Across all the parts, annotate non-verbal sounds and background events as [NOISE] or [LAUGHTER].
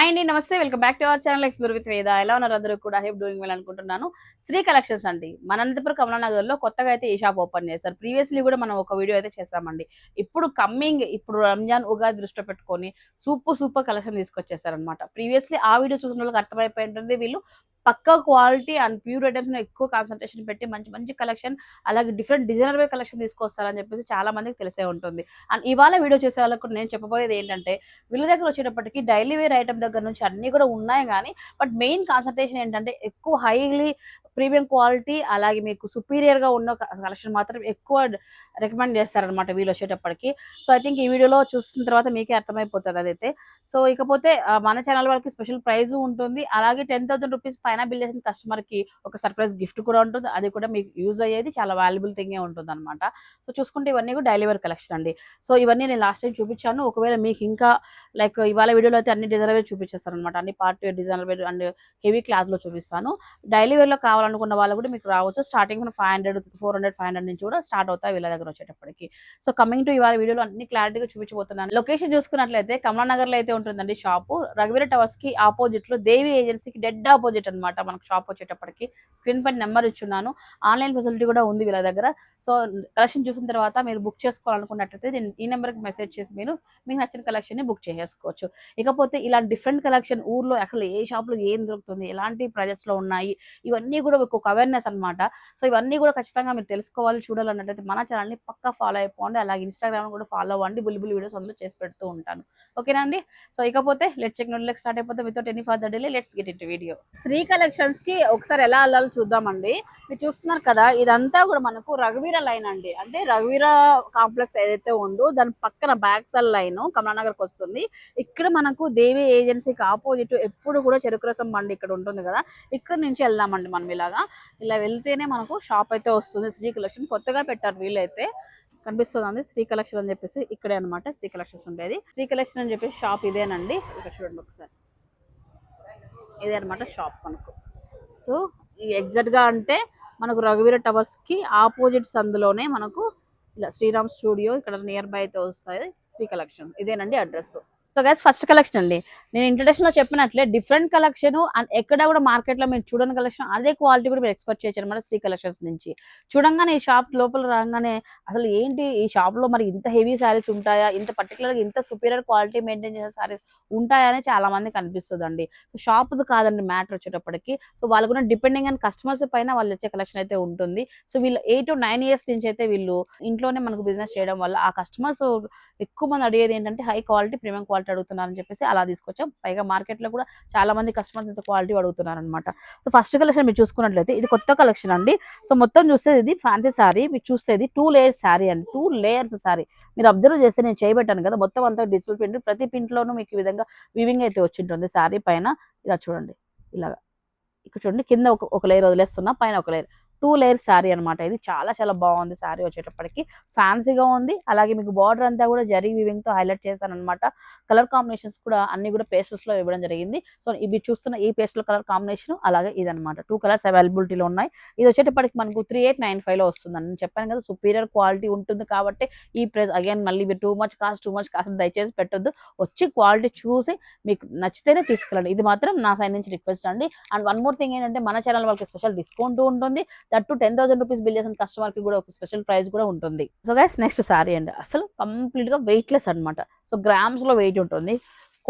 Hi అండి నమస్తే. Welcome back to our channel explore with Veda ఎలా ఉన్నారు అందరూ కూడా? హెప్ డూయింగ్ వెల్ అనుకుంటున్నాను. శ్రీ కలెక్షన్స్ అండి. మన అనంతపురం కమలానగర్లో కొత్తగా అయితే ఈ షాప్ ఓపెన్ చేశారు. ప్రీవియస్లీ కూడా మనం ఒక వీడియో అయితే చేసామండి ఇప్పుడు కమ్మింగ్ ఇప్పుడు రంజాన్ ఉగాది దృష్టిలో పెట్టుకొని సూపర్ సూపర్ కలెక్షన్ తీసుకొచ్చేసారనమాట ప్రీవియస్లీ ఆ వీడియో చూసిన వాళ్ళకి అర్థమైపోయి ఉంటుంది. వీళ్ళు పక్క క్వాలిటీ అండ్ ప్యూర్ ఐటమ్స్ ఎక్కువ కాన్సన్ట్రేషన్ పెట్టి మంచి మంచి కలెక్షన్ అలాగే డిఫరెంట్ డిజైనర్ వేర్ కలెక్షన్ తీసుకొస్తారని చెప్పేసి చాలా మందికి తెలిసే ఉంటుంది. అండ్ ఇవాళ వీడియో చేసే వాళ్ళకు నేను చెప్పబోయేది ఏంటంటే వీళ్ళ దగ్గర వచ్చేటప్పటికి డైలీ వేర్ ఐటమ్ దగ్గర నుంచి అన్ని కూడా ఉన్నాయి కానీ బట్ మెయిన్ కాన్సన్ట్రేషన్ ఏంటంటే ఎక్కువ హైలీ ప్రీమియం క్వాలిటీ అలాగే మీకు సుపీరియర్గా గా ఉన్న కలెక్షన్ మాత్రం ఎక్కువ రికమెండ్ చేస్తారనమాట వీళ్ళు వచ్చేటప్పటికి. సో ఐ థింక్ ఈ వీడియోలో చూసిన తర్వాత మీకే అర్థమైపోతుంది అదైతే సో ఇకపోతే మన ఛానల్ వాళ్ళకి స్పెషల్ ప్రైజ్ ఉంటుంది. అలాగే టెన్ థౌసండ్ రూపీస్ పైన బిల్ చేసిన కస్టమర్కి కి ఒక సర్ప్రైజ్ గిఫ్ట్ కూడా ఉంటుంది. అది కూడా మీకు యూజ్ అయ్యేది చాలా వాల్యుబుల్ థింగే ఉంటుంది అనమాట సో చూసుకుంటే ఇవన్నీ కూడా డైలీ వేర్ కలెక్షన్ అండి. సో ఇవన్నీ నేను లాస్ట్ టైం చూపించాను. ఒకవేళ మీకు ఇంకా లైక్ ఇవాళ వీడియోలో అయితే అన్ని డిజైనర్ వేర్ చూపించేస్తాను అనమాట అన్ని part wear designer wear and heavy క్లాత్లో చూపిస్తాను. డైలీ వేర్లో కావాలనుకున్న వాళ్ళు కూడా మీకు రావచ్చు. Starting five hundred four hundred five hundred నుంచి కూడా స్టార్ట్ అవుతాయి వీళ్ళ దగ్గర వచ్చేటప్పటికి. సో కమింగ్ టు ఇవాళ వీడియోలో అన్ని క్లారిటీగా చూపించబోతున్నాను. లొకేషన్ చూసుకున్నట్లయితే కమలానగర్లో అయితే ఉంటుందండి షాపు. రఘువీర టవర్స్కి ఆపోజిట్లో దేవి ఏజెన్సీకి డెడ్ ఆపోజిట్ అన్నమాట మనకు షాప్ వచ్చేటప్పటికి. స్క్రీన్ పైన నెంబర్ ఇచ్చున్నాను. ఆన్లైన్ ఫెసిలిటీ కూడా ఉంది వీళ్ళ దగ్గర. సో కలెక్షన్ చూసిన తర్వాత మీరు బుక్ చేసుకోవాలనుకున్నట్లయితే నేను ఈ నెంబర్కి మెసేజ్ చేసి మీరు మీకు నచ్చిన కలెక్షన్ని బుక్ చేసుకోవచ్చు ఇకపోతే ఇలాంటి డిఫరెంట్ కలెక్షన్ ఊర్లో అసలు ఏ షాప్లో ఏం దొరుకుతుంది ఎలాంటి ప్రైజెస్లో ఉన్నాయి ఇవన్నీ కూడా మీకు ఒక అవేర్నెస్ అన్నమాట. సో ఇవన్నీ కూడా ఖచ్చితంగా మీరు తెలుసుకోవాలి చూడాలన్నట్లయితే మన ఛానల్ని పక్కా ఫాలో అయిపోండి. అలాగే ఇన్స్టాగ్రామ్ కూడా ఫాలో అవ్వండి. బుల్లి వీడియోస్ అందులో చేసి పెడుతూ ఉంటాను. ఓకేనా అండి? సో ఇకపోతే లెట్ చెక్ నోట్ స్టార్ట్ అయిపోతే with any further delay let's get it video Sri కలెక్షన్స్కి ఒకసారి ఎలా వెళ్ళాలో చూద్దామండి. మీరు చూస్తున్నారు కదా ఇదంతా కూడా మనకు రఘువీర లైన్ అండి. అంటే రఘువీర కాంప్లెక్స్ ఏదైతే ఉందో దాని పక్కన బ్యాక్ సైడ్ లైన్ కమలానగర్కి వస్తుంది. ఇక్కడ మనకు దేవి ఏజెన్సీకి ఆపోజిట్ ఎప్పుడు కూడా చెరుకు రసం బండి ఇక్కడ ఉంటుంది కదా ఇక్కడ నుంచి వెళ్దామండి మనం ఇలాగా. ఇలా వెళ్తేనే మనకు షాప్ అయితే వస్తుంది. శ్రీ కలెక్షన్ కొత్తగా పెట్టారు వీళ్ళైతే కనిపిస్తుంది శ్రీ కలెక్షన్ అని చెప్పేసి ఇక్కడే అనమాట శ్రీ కలెక్షన్స్ ఉండేది. శ్రీ కలెక్షన్ అని చెప్పేసి షాప్ ఇదేనండి. ఇక్కడ చూడండి ఒకసారి. ఇదే అనమాట షాప్ మనకు. సో ఈ గా అంటే మనకు రఘువీర టవర్స్కి ఆపోజిట్ సందులోనే మనకు ఇలా శ్రీరామ్ స్టూడియో ఇక్కడ నియర్ బై అయితే వస్తాయి. శ్రీ కలెక్షన్ ఇదేనండి address so guys first collection అండి. నేను ఇంట్రడక్షన్లో చెప్పినట్లే డిఫరెంట్ కలెక్షన్ అండ్ ఎక్కడ కూడా మార్కెట్లో మీరు చూడని కలెక్షన్ అదే క్వాలిటీ కూడా మీరు ఎక్స్పెక్ట్ చేయొచ్చు అనమాట శ్రీ కలెక్షన్స్ నుంచి. చూడంగానే ఈ షాప్ లోపల రాగానే అసలు ఏంటి ఈ షాప్లో మరి ఇంత హెవీ శారీస్ ఉంటాయా ఇంత పర్టికులర్ ఇంత సుపీరియర్ క్వాలిటీ మెయింటైన్ చేసే శారీస్ ఉంటాయా అని చాలా మందికి అనిపిస్తుంది అండి షాప్ కాదండి మ్యాటర్ వచ్చేటప్పటికి. సో వాళ్ళు కూడా డిపెండింగ్ అండ్ కస్టమర్స్ పైన వాళ్ళు వచ్చే కలెక్షన్ అయితే ఉంటుంది. సో వీళ్ళు ఎయిట్ టు నైన్ ఇయర్స్ నుంచి అయితే వీళ్ళు ఇంట్లోనే మనకు బిజినెస్ చేయడం వల్ల ఆ కస్టమర్స్ ఎక్కువ మంది అడిగేది ఏంటంటే హై క్వాలిటీ ప్రీమియం క్వాలిటీ అడుగుతున్నారని చెప్పేసి అలా తీసుకొచ్చాం. పైగా మార్కెట్లో కూడా చాలా మంది కస్టమర్స్ ఇంత క్వాలిటీ అడుగుతున్నారు అనమాట సో ఫస్ట్ కలెక్షన్ మీరు చూసుకున్నట్లయితే ఇది కొత్త కలెక్షన్ అండి. సో మొత్తం చూస్తే ఇది ఫ్యాన్సీ శారీ మీరు చూస్తే ఇది టూ లేయర్స్ శారీ అండి. టూ లేయర్స్ శారీ మీరు అబ్జర్వ్ చేస్తే నేను చేయబెట్టాను కదా మొత్తం అంతా డిజిటల్ ప్రింట్ ప్రతి ప్రింట్లోనూ మీకు ఈ విధంగా వివింగ్ అయితే వచ్చింటుంది శారీ పైన. ఇలా చూడండి. ఇలాగా. ఇక్కడ చూడండి కింద ఒక ఒక లేయర్ వదిలేస్తున్నా పైన ఒక లేయర్ టూ లేయర్ శారీ అన్నమాట. ఇది చాలా చాలా బాగుంది శారీ వచ్చేటప్పటికి. ఫ్యాన్సీగా ఉంది. అలాగే మీకు బార్డర్ అంతా కూడా జరీ వివింగ్తో హైలైట్ చేశాను అనమాట కలర్ కాంబినేషన్స్ కూడా అన్ని కూడా పేస్టల్స్లో ఇవ్వడం జరిగింది. సో ఇవి చూస్తున్న ఈ పేస్టల్ కలర్ కాంబినేషన్ అలాగే ఇదన్నమాట. టూ కలర్స్ అవైలబిలిటీలో ఉన్నాయి. ఇది వచ్చేటప్పటికి మనకు త్రీ ఎయిట్ నైన్ ఫైవ్లో వస్తుంది నేను చెప్పాను కదా సుపీరియర్ క్వాలిటీ ఉంటుంది కాబట్టి ఈ ప్రైస్ అగైన్ మళ్ళీ మీరు too much cost too much cost దయచేసి పెట్టొద్దు. వచ్చి క్వాలిటీ చూసి మీకు నచ్చితేనే తీసుకెళ్ళండి. ఇది మాత్రం నా సైడ్ నుంచి రిక్వెస్ట్ అండి. అండ్ వన్ మోర్ థింగ్ ఏంటంటే మన ఛానల్ వాళ్ళకి స్పెషల్ డిస్కౌంట్ ఉంటుంది. That ten thousand rupees bill చేసిన కస్టమర్కి కూడా ఒక స్పెషల్ ప్రైస్ కూడా ఉంటుంది. సో గైస్ నెక్స్ట్ సారీ అండి. అసలు కంప్లీట్గా వెయిట్ లెస్ అనమాట సో గ్రామ్స్లో వెయిట్ ఉంటుంది.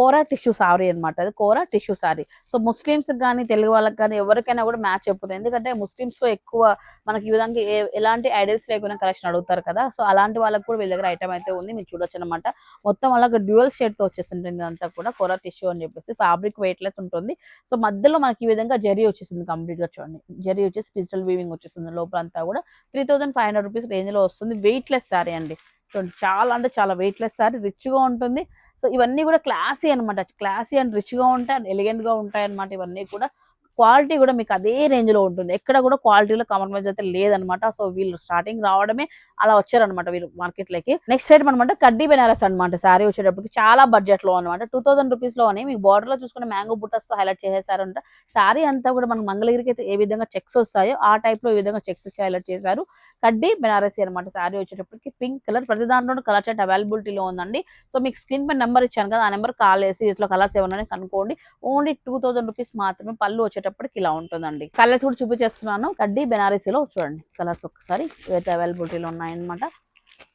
కోరా టిష్యూ సారీ అనమాట అది Kora tissue sari. So Muslims కానీ తెలుగు వాళ్ళకి కానీ ఎవరికైనా కూడా మ్యాచ్ అయిపోతుంది. ఎందుకంటే ముస్లిమ్స్ ఎక్కువ మనకి ఈ విధంగా ఎలాంటి ఐడియల్స్ లేకుండా కలెక్షన్ అడుగుతారు కదా. సో అలాంటి వాళ్ళకి కూడా వీళ్ళ దగ్గర ఐటమ్ అయితే ఉంది. మీరు చూడొచ్చు అనమాట మొత్తం అలాగే డ్యూయల్ షేడ్తో వచ్చేసింటుంది అంతా కూడా కోరా టిష్యూ అని చెప్పేసి ఫ్యాబ్రిక్ వెయిట్ లెస్ ఉంటుంది. సో మధ్యలో మనకి ఈ విధంగా జరీ వచ్చేసింది కంప్లీట్గా చూడండి. జరీ వచ్చేసి డిజిటల్ వీవింగ్ వచ్చేసింది లోపల అంతా కూడా. Three thousand five hundred rupees రేంజ్లో వస్తుంది. వెయిట్ లెస్ శారీ అండి. చూడండి చాలా అంటే చాలా వెయిట్ లెస్ రిచ్గా రిచ్గా ఉంటుంది. సో ఇవన్నీ కూడా క్లాసీ అనమాట క్లాసీ అండ్ రిచ్గా ఉంటాయి అండ్ ఎలిగెంట్గా ఉంటాయి అనమాట ఇవన్నీ కూడా. క్వాలిటీ కూడా మీకు అదే రేంజ్లో ఉంటుంది. ఎక్కడ కూడా క్వాలిటీలో కాంప్రమైజ్ అయితే లేదనమాట సో వీళ్ళు స్టార్టింగ్ రావడమే అలా వచ్చారనమాట వీళ్ళు మార్కెట్లోకి. నెక్స్ట్ సైడ్ అనమాట కడ్డీ బెనారస్ అనమాట శారీ వచ్చేటప్పటికి చాలా బడ్జెట్లో అనమాట టూ థౌసండ్ రూపీస్లోనే మీకు బార్డర్లో లో మ్యాంగో బుట్టస్తో హైలైట్ చేసేసారంట. శారీ అంతా కూడా మనకు మంగళగిరికి అయితే ఏ విధంగా చెక్స్ వస్తాయో ఆ టైప్లో ఈ విధంగా చెక్స్ హైలైట్ చేశారు. కడ్డీ బెనారసీ అనమాట శారీ వచ్చేటప్పటికి పింక్ కలర్. ప్రతి దాంట్లో కలర్ చార్ట్ అవైలబిలిటీలో ఉందండి. సో మీకు స్క్రీన్ పై నెంబర్ ఇచ్చాను కదా ఆ నెంబర్ కాల్ చేసి ఇట్లా కలర్స్ ఏమన్నా కనుక్కోండి. ఓన్లీ టూ థౌసండ్ రూపీస్ మాత్రమే పళ్ళు వచ్చేటప్పటికి ఇలా ఉంటుందండి. కలర్స్ కూడా చూపించేస్తున్నాను. కడ్డీ బెనారసీలో చూడండి కలర్స్ ఒకసారి ఇవైతే అవైలబిలిటీలో ఉన్నాయన్నమాట.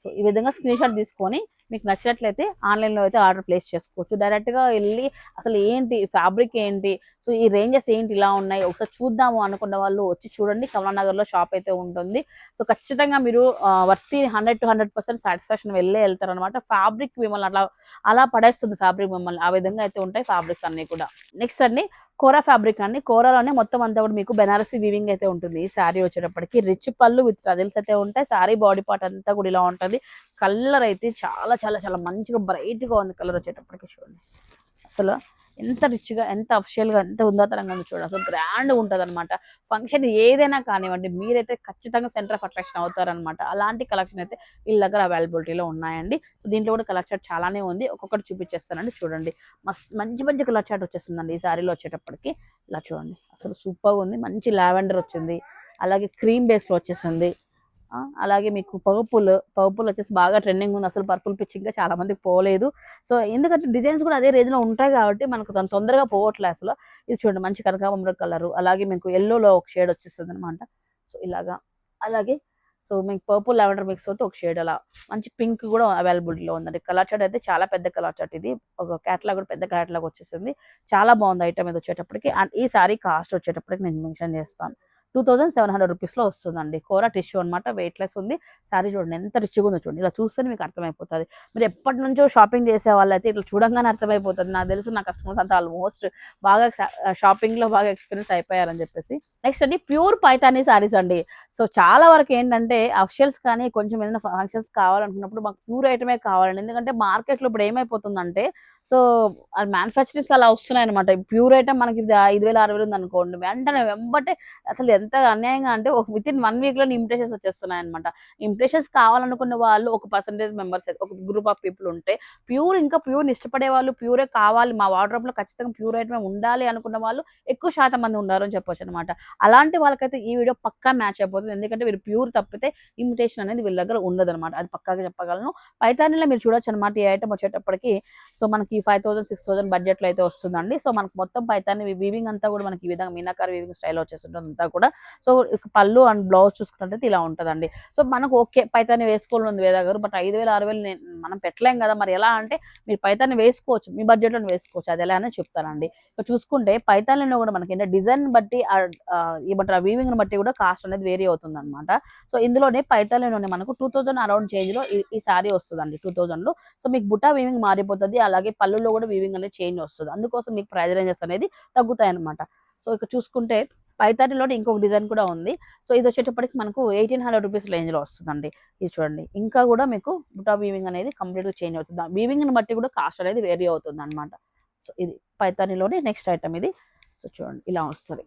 సో ఈ విధంగా స్క్రీన్ షాట్ తీసుకొని మీకు నచ్చినట్లయితే ఆన్లైన్లో అయితే ఆర్డర్ ప్లేస్ చేసుకోవచ్చు. డైరెక్ట్గా వెళ్ళి అసలు ఏంటి ఫ్యాబ్రిక్ ఏంటి సో ఈ రేంజెస్ ఏంటి ఇలా ఉన్నాయి ఒకసారి చూద్దాము అనుకున్న వాళ్ళు వచ్చి చూడండి. కమలానగర్లో షాప్ అయితే ఉంటుంది. సో ఖచ్చితంగా మీరు worthy hundred to hundred percent satisfaction వెళ్ళే వెళ్తారనమాట ఫ్యాబ్రిక్ మిమ్మల్ని అలా అలా పడేస్తుంది ఫ్యాబ్రిక్ మిమ్మల్ని. ఆ విధంగా అయితే ఉంటాయి ఫ్యాబ్రిక్స్ అన్ని కూడా. నెక్స్ట్ అండి కోరా ఫ్యాబ్రిక్ అండి. కోరాలోనే మొత్తం అంతా కూడా మీకు బెనారసీ వీవింగ్ అయితే ఉంటుంది. ఈ శారీ వచ్చేటప్పటికి రిచ్ పళ్ళు విత్ టజిల్స్ అయితే ఉంటాయి. శారీ బాడీ పార్ట్ అంతా కూడా ఇలా ఉంటుంది. కలర్ అయితే చాలా చాలా చాలా మంచిగా బ్రైట్గా ఉంది. కలర్ వచ్చేటప్పటికి చూడండి. అసలు ఎంత రిచ్గా ఎంత అఫిషియల్గా ఎంత ఉందాతనంగా ఉంది చూడండి అసలు గ్రాండ్ ఉంటుంది అనమాట ఫంక్షన్ ఏదైనా కానివ్వండి మీరైతే ఖచ్చితంగా సెంటర్ ఆఫ్ అట్రాక్షన్ అవుతారనమాట అలాంటి కలెక్షన్ అయితే వీళ్ళ దగ్గర అవైలబిలిటీలో ఉన్నాయండి. సో దీంట్లో కూడా కలర్ చార్ట్ చాలానే ఉంది. ఒక్కొక్కటి చూపించేస్తానండి. చూడండి. మస్త్ మంచి మంచి కలర్ చార్ట్ వచ్చేస్తుందండి ఈ శారీలో వచ్చేటప్పటికి. ఇలా చూడండి. అసలు సూపర్గా ఉంది. మంచి లావెండర్ వచ్చింది. అలాగే క్రీమ్ బేస్లో వచ్చేసింది. అలాగే మీకు పర్పుల్ పర్పుల్ వచ్చేసి బాగా ట్రెండింగ్ ఉంది. అసలు పర్పుల్ పిచ్చింగ్ ఇంకా చాలా మందికి పోలేదు. సో ఎందుకంటే డిజైన్స్ కూడా అదే రేంజ్లో ఉంటాయి కాబట్టి మనకు తొం- తొందరగా పోవట్లే అసలు. ఇది చూడండి మంచి కనకాంబర కలర్ అలాగే మీకు ఎల్లోలో ఒక షేడ్ వచ్చేస్తుంది అనమాట సో ఇలాగా. అలాగే సో మీకు పర్పుల్ లావెండర్ మిక్స్ అవుతే ఒక షేడ్ అలా. మంచి పింక్ కూడా అవైలబిలిటీలో ఉందండి. కలర్ చార్ట్ అయితే చాలా పెద్ద కలర్ చార్ట్ ఇది. ఒక క్యాట్లాగ్ కూడా పెద్ద క్యాట్లాగ్ వచ్చేసింది. చాలా బాగుంది ఐటమ్ ఇది వచ్చేటప్పటికి. అండ్ ఈ సారీ కాస్ట్ వచ్చేటప్పటికి నేను మెన్షన్ చేస్తాను. టూ థౌసండ్ సెవెన్ హండ్రెడ్ రూపీస్లో వస్తుందండి. కూర టిష్యూ అనమాట వెయిట్లెస్ ఉంది. శారీ చూడండి ఎంత రిచ్గా ఉందో చూడండి. ఇలా చూస్తేనే మీకు అర్థమైపోతుంది. మీరు ఎప్పటి నుంచో షాపింగ్ చేసే వాళ్ళైతే ఇట్లా చూడంగానే అర్థమైపోతుంది. నాకు తెలుసు నా కస్టమర్స్ అంతా ఆల్మోస్ట్ బాగా షాపింగ్లో బాగా ఎక్స్పీరియన్స్ అయిపోయారని చెప్పేసి. నెక్స్ట్ అండి ప్యూర్ పైతానీ సారీస్ అండి. సో చాలా వరకు ఏంటంటే అఫిషియల్స్ కానీ కొంచెం ఏదైనా ఫంక్షన్స్ కావాలనుకున్నప్పుడు మాకు ప్యూర్ ఐటమే కావాలండి. ఎందుకంటే మార్కెట్లో ఇప్పుడు ఏమైపోతుందంటే సో అది మ్యానుఫ్యాక్చరింగ్స్ అలా వస్తున్నాయి అనమాట ప్యూర్ ఐటమ్ మనకి ఇది ఐదు వేల ఆరు వేలు ఉంది అనుకోండి వెంటనే వెంబటే అసలు ఎంత అన్యాయంగా అంటే ఒక విత్ ఇన్ వన్ వీక్లో ఇంప్రెషన్స్ వచ్చేస్తున్నాయి అనమాట ఇంప్రెషన్స్ కావాలనుకున్న వాళ్ళు ఒక పర్సంటేజ్ మెంబర్స్ ఒక గ్రూప్ ఆఫ్ పీపుల్ ఉంటే ప్యూర్ ఇంకా ప్యూర్ ఇష్టపడే వాళ్ళు ప్యూరే కావాలి మా వార్డ్రోబ్లో ఖచ్చితంగా ప్యూర్ ఐటమే ఉండాలి అనుకున్న వాళ్ళు ఎక్కువ శాతం మంది ఉన్నారు అని చెప్పొచ్చు అనమాట అలాంటి వాళ్ళకైతే ఈ వీడియో పక్కా మ్యాచ్ అయిపోతుంది. ఎందుకంటే వీరు ప్యూర్ తప్పితే ఇమిటేషన్ అనేది వీళ్ళ దగ్గర ఉండదు అనమాట అది పక్కాగా చెప్పగలను. పైతానీలో మీరు చూడొచ్చు అనమాట ఈ ఐటమ్ వచ్చేటప్పటికి. సో మనకి ఫైవ్ థౌసండ్ సిక్స్ థౌసండ్ బడ్జెట్లో అయితే వస్తుందండి. సో మనకు మొత్తం పైతాని వీవింగ్ అంతా కూడా మనకి ఈ విధంగా మీనాకారి వీవింగ్ స్టైల్ వచ్చేస్తుంటుంది అంతా కూడా. సో పళ్ళు అండ్ బ్లౌజ్ చూసుకున్నట్లయితే ఇలా ఉంటుందండి. సో మనకు ఓకే పైతాన్ని వేసుకోవాలి ఉంది వేద గారు బట్ ఐదు వేలు ఆరు వేలు నేను- మనం పెట్టలేం కదా మరి. ఎలా అంటే మీరు పైతాన్ని వేసుకోవచ్చు మీ బడ్జెట్లో వేసుకోవచ్చు. అది ఎలా అని చెప్తానండి. ఇక చూసుకుంటే పైతాన్లో కూడా మనకి ఏంటంటే డిజైన్ బట్టి ఏమంటారు వీవింగ్ని బట్టి కూడా కాస్ట్ అనేది వేరీ అవుతుంది అనమాట సో ఇందులోనే పైతాన్లోనే మనకు టూ థౌజండ్ అరౌండ్ చేంజ్లో ఈ- సారీ వస్తుందండి టూ థౌజండ్లో సో మీకు బుటా వీవింగ్ మారిపోతుంది అలాగే పళ్ళులో కూడా వీవింగ్ అనేది చేంజ్ వస్తుంది. అందుకోసం మీకు ప్రైజ్ రేంజెస్ అనేది తగ్గుతాయి అనమాట సో ఇక్కడ చూసుకుంటే పైతాటిలో ఇంకొక డిజైన్ కూడా ఉంది. సో ఇది వచ్చేటప్పటికి మనకు ఎయిటీన్ హండ్రెడ్ రూపీస్ రేంజ్లో వస్తుందండి. ఇది చూడండి. ఇంకా కూడా మీకు బుటా వీవింగ్ అనేది కంప్లీట్గా చేంజ్ అవుతుంది. వీవింగ్ని బట్టి కూడా కాస్ట్ అనేది వేరీ అవుతుంది అనమాట సో ఇది పైతానిలోనే నెక్స్ట్ ఐటమ్ ఇది. సో చూడండి. ఇలా వస్తుంది.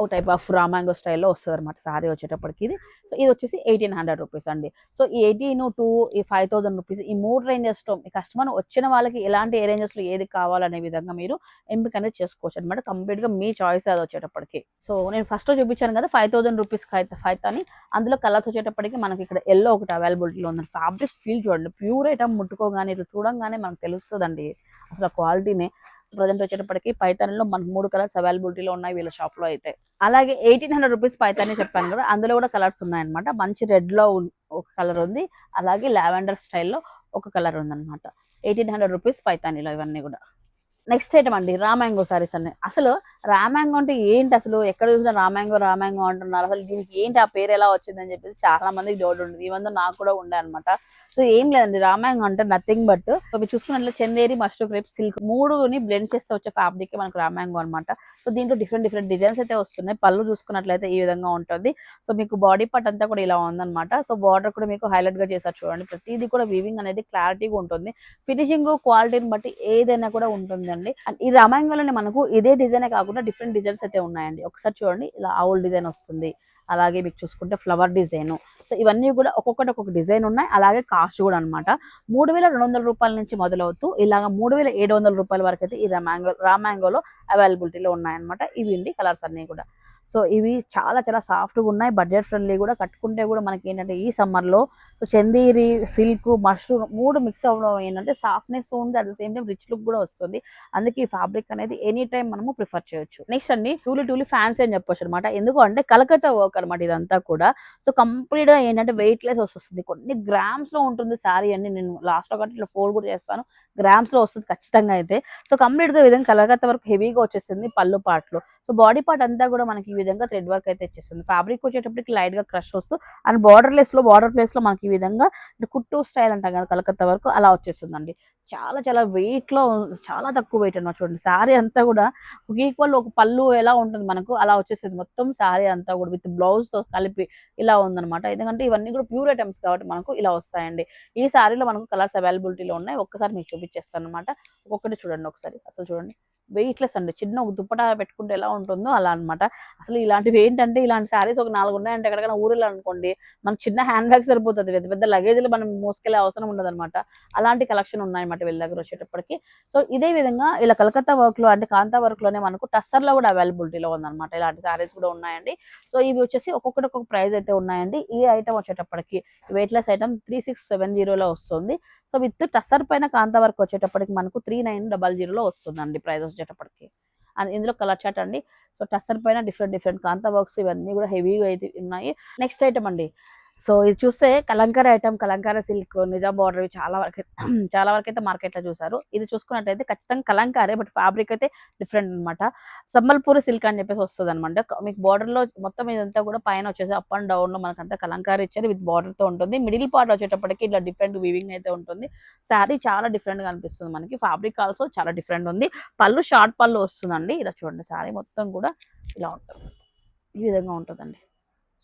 ఓ టైప్ ఆఫ్ రామాంగో స్టైల్లో వస్తుంది అనమాట సారీ వచ్చేటప్పటికి ఇది. సో ఇది వచ్చేసి ఎయిటీన్ హండ్రెడ్ రూపీస్ అండి. సో ఈ ఎయిటీన్ టూ ఈ ఫైవ్ థౌసండ్ రూపీస్ ఈ మూడు రేంజెస్లో మీ కస్టమర్ వచ్చిన వాళ్ళకి ఎలాంటి ఏ రేంజెస్లో ఏది కావాలనే విధంగా మీరు ఎంపిక అనేది చేసుకోవచ్చు అనమాట కంప్లీట్గా మీ చాయిస్ అది వచ్చేటప్పటికి. సో నేను ఫస్ట్ చూపించాను కదా ఫైవ్ థౌసండ్ రూపీస్ ఫైవ్ అని అందులో కలర్స్ వచ్చేటప్పటికి మనకి ఇక్కడ ఎల్లో ఒకటి అవైలబిలిటీలో ఉంది. ఫ్యాబ్రిక్ ఫీల్ చూడండి. ప్యూర్ ఐటమ్ ముట్టుకోగానే ఇట్లా చూడంగానే మనకు తెలుస్తుందండి. అసలు క్వాలిటీనే. ప్రజెంట్ వచ్చేటప్పటికి పైతాన్లో మనకు మూడు కలర్స్ అవైలబిలిటీలో ఉన్నాయి వీళ్ళ షాప్లో అయితే. అలాగే ఎయిటీన్ హండ్రెడ్ రూపీస్ పైతాన్ని చెప్పాను కదా అందులో కూడా కలర్స్ ఉన్నాయన్నమాట. మంచి రెడ్లో ఒక కలర్ ఉంది. అలాగే లావెండర్ స్టైల్లో ఒక కలర్ ఉందన్నమాట. ఎయిటీన్ హండ్రెడ్ రూపీస్ పైతానీలో ఇవన్నీ కూడా. నెక్స్ట్ ఐటమ్ అండి రామాంగో సారీస్ అన్ని. అసలు రామాంగో అంటే ఏంటి అసలు? ఎక్కడ చూసినా రామాంగో రామాంగో అంటున్నారు. అసలు దీనికి ఏంటి? ఆ పేరు ఎలా వచ్చిందని చెప్పేసి చాలా మందికి డౌట్ ఉంటుంది ఈవెన్ నాకు కూడా ఉండే అనమాట సో ఏం లేదండి రామాంగో అంటే నథింగ్ బట్ మీరు చూసుకున్నట్లు చందేరి మస్టో క్రేప్ సిల్క్ మూడుని బ్లెండ్ చేస్తే వచ్చే ఫ్యాబ్రిక్ మనకు రామాయంగం అనమాట సో దీంట్లో డిఫరెంట్ డిఫరెంట్ డిజైన్స్ అయితే వస్తున్నాయి. పళ్ళు చూసుకున్నట్లయితే ఈ విధంగా ఉంటుంది. సో మీకు బాడీ పార్ట్ అంతా కూడా ఇలా ఉందన్నమాట. సో బార్డర్ కూడా మీకు హైలైట్గా చేశారు చూడండి. ప్రతిదీ కూడా వీవింగ్ అనేది క్లారిటీగా ఉంటుంది. ఫినిషింగ్ క్వాలిటీని బట్టి ఏదైనా కూడా ఉంటుందండి. అండ్ ఈ రామాయంగంలోనే మనకు ఇదే డిజైనే కాకుండా డిఫరెంట్ డిజైన్స్ అయితే ఉన్నాయండి. ఒకసారి చూడండి ఇలా ఆవుల్ డిజైన్ వస్తుంది. అలాగే మీకు చూసుకుంటే ఫ్లవర్ డిజైన్ సో ఇవన్నీ కూడా ఒక్కొక్కటి ఒక్కొక్క డిజైన్ ఉన్నాయి. అలాగే కాస్ట్ కూడా అనమాట మూడు వేల రెండు వందల రూపాయల నుంచి మొదలవుతూ ఇలాగ మూడు వేల ఏడు వందల రూపాయల వరకు అయితే ఈ రామాంగో రామాంగోలో అవైలబిలిటీలో ఉన్నాయన్నమాట. ఇవి అండి కలర్స్ అన్నీ కూడా. సో ఇవి చాలా చాలా సాఫ్ట్గా ఉన్నాయి. బడ్జెట్ ఫ్రెండ్లీ కూడా కట్టుకుంటే కూడా మనకి ఏంటంటే ఈ సమ్మర్లో సో చందీరి సిల్క్ మష్రూమ్ మూడు మిక్స్ అవ్వడం ఏంటంటే సాఫ్ట్నెస్ ఉంది. At the same time rich look కూడా వస్తుంది. అందుకే ఈ ఫ్యాబ్రిక్ అనేది ఎనీ టైం మనము ప్రిఫర్ చేయొచ్చు. నెక్స్ట్ అండి టూలి టూలి ఫ్యాన్స్ అని చెప్పొచ్చు అనమాట ఎందుకు అంటే కలకత్తా వర్క్ అనమాట ఇదంతా కూడా. సో కంప్లీట్గా ఏంటంటే వెయిట్ లెస్ వస్తుంది. కొన్ని గ్రామ్స్లో ఉంటుంది శారీ అండి. నేను లాస్ట్ ఒకటి ఇట్లా ఫోర్ కూడా చేస్తాను. గ్రామ్స్లో వస్తుంది ఖచ్చితంగా అయితే. సో కంప్లీట్గా విధంగా కలకత్తా వరకు హెవీగా వచ్చేసింది పళ్ళు పార్ట్లో సో బాడీ పార్ట్ అంతా కూడా మనకి విధంగా థ్రెడ్ వర్క్ అయితే ఇచ్చేస్తుంది ఫ్యాబ్రిక్ వచ్చేటప్పటికి లైట్గా క్రష్ వస్తూ అండ్ బార్డర్ లెస్లో బార్డర్ ప్లేస్లో మనకి ఈ విధంగా కుట్టు స్టైల్ అంటాం కదా కలకత్తా వరకు అలా వచ్చేస్తుందండి. చాలా చాలా వెయిట్లో చాలా తక్కువ వెయిట్ అన్నమాట చూడండి. శారీ అంతా కూడా ఒక ఈక్వల్ ఒక పళ్ళు ఎలా ఉంటుంది మనకు అలా వచ్చేసింది. మొత్తం శారీ అంతా కూడా విత్ బ్లౌజ్తో కలిపి ఇలా ఉందన్నమాట. ఎందుకంటే ఇవన్నీ కూడా ప్యూర్ ఐటమ్స్ కాబట్టి మనకు ఇలా వస్తాయండి. ఈ శారీలో మనకు కలర్స్ అవైలబిలిటీలో ఉన్నాయి. ఒక్కసారి మీకు చూపించేస్తాను అనమాట ఒక్కొక్కటి చూడండి ఒకసారి. అసలు చూడండి. వెయిట్లెస్ అండి. చిన్న ఒక దుప్పటా పెట్టుకుంటే ఎలా ఉంటుందో అలా అన్నమాట. అసలు ఇలాంటివి ఏంటంటే ఇలాంటి శారీస్ ఒక నాలుగు ఉన్నాయంటే ఎక్కడికైనా ఊరిలో అనుకోండి మనకు చిన్న హ్యాండ్ బ్యాగ్ సరిపోతుంది. పెద్ద పెద్ద లగేజ్లు మనం మోసుకెళ్ళే అవసరం ఉండదు అనమాట అలాంటి కలెక్షన్ ఉన్నాయన్నమాట వీళ్ళ దగ్గర వచ్చేటప్పటికి. సో ఇదే విధంగా ఇలా కలకత్తా వర్క్లో అంటే కాంతా వర్క్లోనే మనకు టస్సర్లో కూడా అవైలబిలిటీలో ఉందన్నమాట. ఇలాంటి శారీస్ కూడా ఉన్నాయండి. సో ఇవి వచ్చేసి ఒక్కొక్కటి ఒక్కొక్క ప్రైస్ అయితే ఉన్నాయండి. ఈ ఐటమ్ వచ్చేటప్పటికి weight less item three six seven జీరోలో వస్తుంది. సో విత్ టస్సర్ పైన కాంతా వర్క్ వచ్చేటప్పటికి మనకు త్రీ నైన్ డబల్ జీరోలో వస్తుందండి ప్రైస్ వచ్చేటప్పటికి. అండ్ ఇందులో కలర్ చాట్ అండి. సో టస్సర్ పైన డిఫరెంట్ డిఫరెంట్ కాంతా వర్క్స్ ఇవన్నీ కూడా హెవీగా అయితే ఉన్నాయి. నెక్స్ట్ ఐటమ్ అండి. సో ఇది చూస్తే Kalamkari item Kalamkari silk Nizam border చాలా వరకు [CLEARS THROAT] చాలా వరకు అయితే మార్కెట్లో చూసారు ఇది చూసుకున్నట్టయితే ఖచ్చితంగా కలంకారే బట్ ఫ్యాబ్రిక్ అయితే డిఫరెంట్ అనమాట సంబల్పూరి సిల్క్ అని చెప్పేసి వస్తుంది అనమాట మీకు బార్డర్లో లో మొత్తం ఇదంతా కూడా పైన వచ్చేసి అప్ అండ్ డౌన్లో మనకంతా కలంకారీ ఇచ్చారు విత్ బార్డర్తో ఉంటుంది. మిడిల్ పార్ట్ వచ్చేటప్పటికి ఇట్లా డిఫరెంట్ వీవింగ్ అయితే ఉంటుంది. శారీ చాలా డిఫరెంట్గా అనిపిస్తుంది మనకి. ఫ్యాబ్రిక్ ఆల్సో చాలా డిఫరెంట్ ఉంది. పళ్ళు షార్ట్ పళ్ళు వస్తుందండి. ఇలా చూడండి శారీ మొత్తం కూడా ఇలా ఉంటుంది. ఈ విధంగా ఉంటుందండి.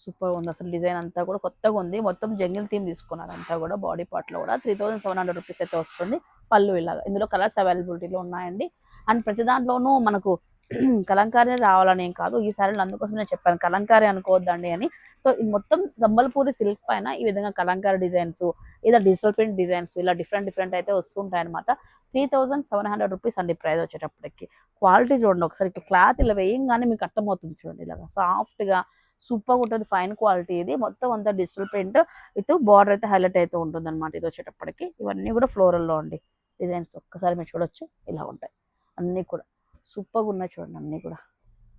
సూపర్ ఉంది. అసలు డిజైన్ అంతా కూడా కొత్తగా ఉంది. మొత్తం జంగిల్ థీమ్ తీసుకున్నారు అంతా కూడా బాడీ పార్ట్లో కూడా. Three thousand seven hundred rupees అయితే వస్తుంది. పళ్ళు ఇలాగా. ఇందులో కలర్స్ అవైలబిలిటీలో ఉన్నాయండి. అండ్ ప్రతి దాంట్లోనూ మనకు [CLEARS THROAT] కలంకారీ రావాలని ఏం కాదు. ఈ సారీలు అందుకోసం నేను చెప్పాను. కలంకారీ అనుకోవద్దండి అని. సో ఇది మొత్తం సంబల్పూరి సిల్క్ పైన ఈ విధంగా కలంకారీ డిజైన్స్ ఇలా డిజిటల్ ప్రింట్ డిజైన్స్ ఇలా డిఫరెంట్ డిఫరెంట్ అయితే వస్తుంటాయి అనమాట three thousand seven hundred rupees అండి ప్రైస్ వచ్చేటప్పటికి. క్వాలిటీ చూడండి ఒకసారి. క్లాత్ ఇలా వేయంగానే మీకు అర్థమవుతుంది చూడండి ఇలాగా. సాఫ్ట్గా సూపర్గా ఉంటుంది ఫైన్ క్వాలిటీ ఇది. మొత్తం అంతా డిజిటల్ ప్రింట్ విత్ బార్డర్ అయితే హైలైట్ అయితే ఉంటుంది అనమాట ఇది వచ్చేటప్పటికి. ఇవన్నీ కూడా ఫ్లోరల్లో అండి డిజైన్స్ ఒక్కసారి మీరు చూడొచ్చు ఇలా ఉంటాయి. అన్నీ కూడా సూపర్గా ఉన్నాయి చూడండి అన్నీ కూడా.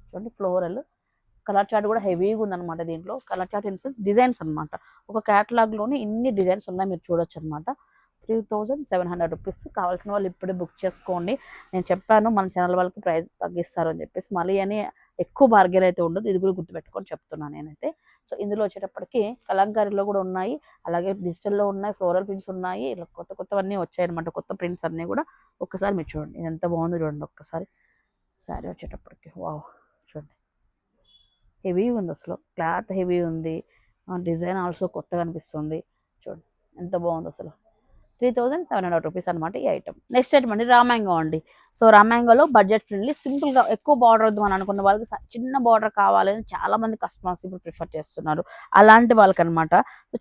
చూడండి ఫ్లోరల్. కలర్ చార్ట్ కూడా హెవీగా ఉందన్నమాట దీంట్లో. కలర్ చార్ట్ ఇన్సెన్స్ డిజైన్స్ అనమాట ఒక క్యాటలాగ్లోనే ఇన్ని డిజైన్స్ ఉన్నాయి మీరు చూడొచ్చు అనమాట three thousand seven hundred rupees కావాల్సిన వాళ్ళు ఇప్పుడే బుక్ చేసుకోండి. నేను చెప్పాను మన ఛానల్ వాళ్ళకి ప్రైస్ తగ్గిస్తారు అని చెప్పేసి మళ్ళీ అని ఎక్కువ బార్గెన్ అయితే ఉండదు. ఇది కూడా గుర్తుపెట్టుకొని చెప్తున్నాను నేనైతే. సో ఇందులో వచ్చేటప్పటికి కలంకారీలో కూడా ఉన్నాయి. అలాగే డిజిటల్లో ఉన్నాయి ఫ్లోరల్ ప్రింట్స్ ఉన్నాయి. ఇలా కొత్త కొత్తవన్నీ వచ్చాయి అనమాట కొత్త ప్రింట్స్ అన్నీ కూడా ఒక్కసారి మీరు చూడండి. ఇది ఎంత బాగుందో చూడండి ఒక్కసారి. శారీ వచ్చేటప్పటికి. వావ్! చూడండి. హెవీ ఉంది అసలు. క్లాత్ హెవీ ఉంది. డిజైన్ ఆల్సో కొత్తగా అనిపిస్తుంది. చూడండి. ఎంత బాగుంది అసలు. Three thousand seven hundred rupees అనమాట ఈ ఐటమ్. నెక్స్ట్ ఐటమ్ అండి రామంగా అండి. సో రామాంగోలో బడ్జెట్ ఫ్రెండ్లీ సింపుల్గా ఎక్కువ బార్డర్ వద్దు అని అనుకున్న వాళ్ళకి చిన్న బార్డర్ కావాలని చాలా మంది కస్టమర్స్ ఇప్పుడు ప్రిఫర్ చేస్తున్నారు. అలాంటి వాళ్ళకి అనమాట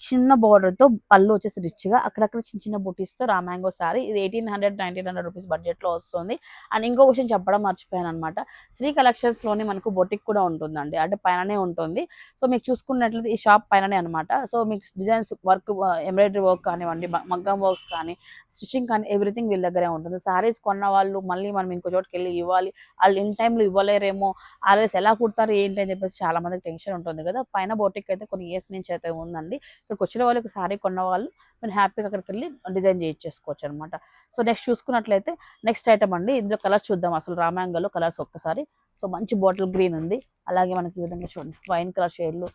చిన్న బార్డర్తో తో పళ్ళు వచ్చేసి రిచ్గా అక్కడక్కడ చిన్న చిన్న బుటీస్తో రామాంగో సారీ ఇది eighteen hundred nineteen hundred rupees బడ్జెట్లో వస్తుంది. అండ్ ఇంకో విషయం చెప్పడం మర్చిపోయాను అనమాట శ్రీ కలెక్షన్స్లోనే మనకు బొటిక్ కూడా ఉంటుందండి. అంటే పైననే ఉంటుంది. సో మీకు చూసుకున్నట్లయితే ఈ షాప్ పైననే అనమాట సో మీకు డిజైన్స్ వర్క్ ఎంబ్రాయిడరీ వర్క్ కానివ్వండి మగ్గం వర్క్స్ కానీ స్టిచ్చింగ్ కానీ ఎవ్రీథింగ్ వీళ్ళ దగ్గరే ఉంటుంది. సారీస్ కొన్న వాళ్ళు మళ్ళీ మనం ఇంకో చోటుకి వెళ్ళి ఇవ్వాలి. వాళ్ళు ఇన్ టైంలో ఇవ్వలేరేమో ఆర్ఎస్ ఎలా కుడతారు ఏంటి అని చెప్పేసి చాలా మందికి టెన్షన్ ఉంటుంది కదా. పైన బోటిక్ అయితే కొన్ని ఇయర్స్ నుంచి అయితే ఉందండి. ఇక్కడికి వచ్చిన వాళ్ళకి సారీ కొన్న వాళ్ళు మీరు హ్యాపీగా అక్కడికి వెళ్ళి డిజైన్ చేయించేసుకోవచ్చు అనమాట సో నెక్స్ట్ చూసుకున్నట్లయితే నెక్స్ట్ ఐటమ్ అండి. ఇందులో కలర్స్ చూద్దాం. అసలు రామాంగలో కలర్స్ ఒక్కసారి. సో మంచి బాటిల్ గ్రీన్ ఉంది. అలాగే మనకి ఈ విధంగా చూడండి. వైన్ కలర్ షేడ్లు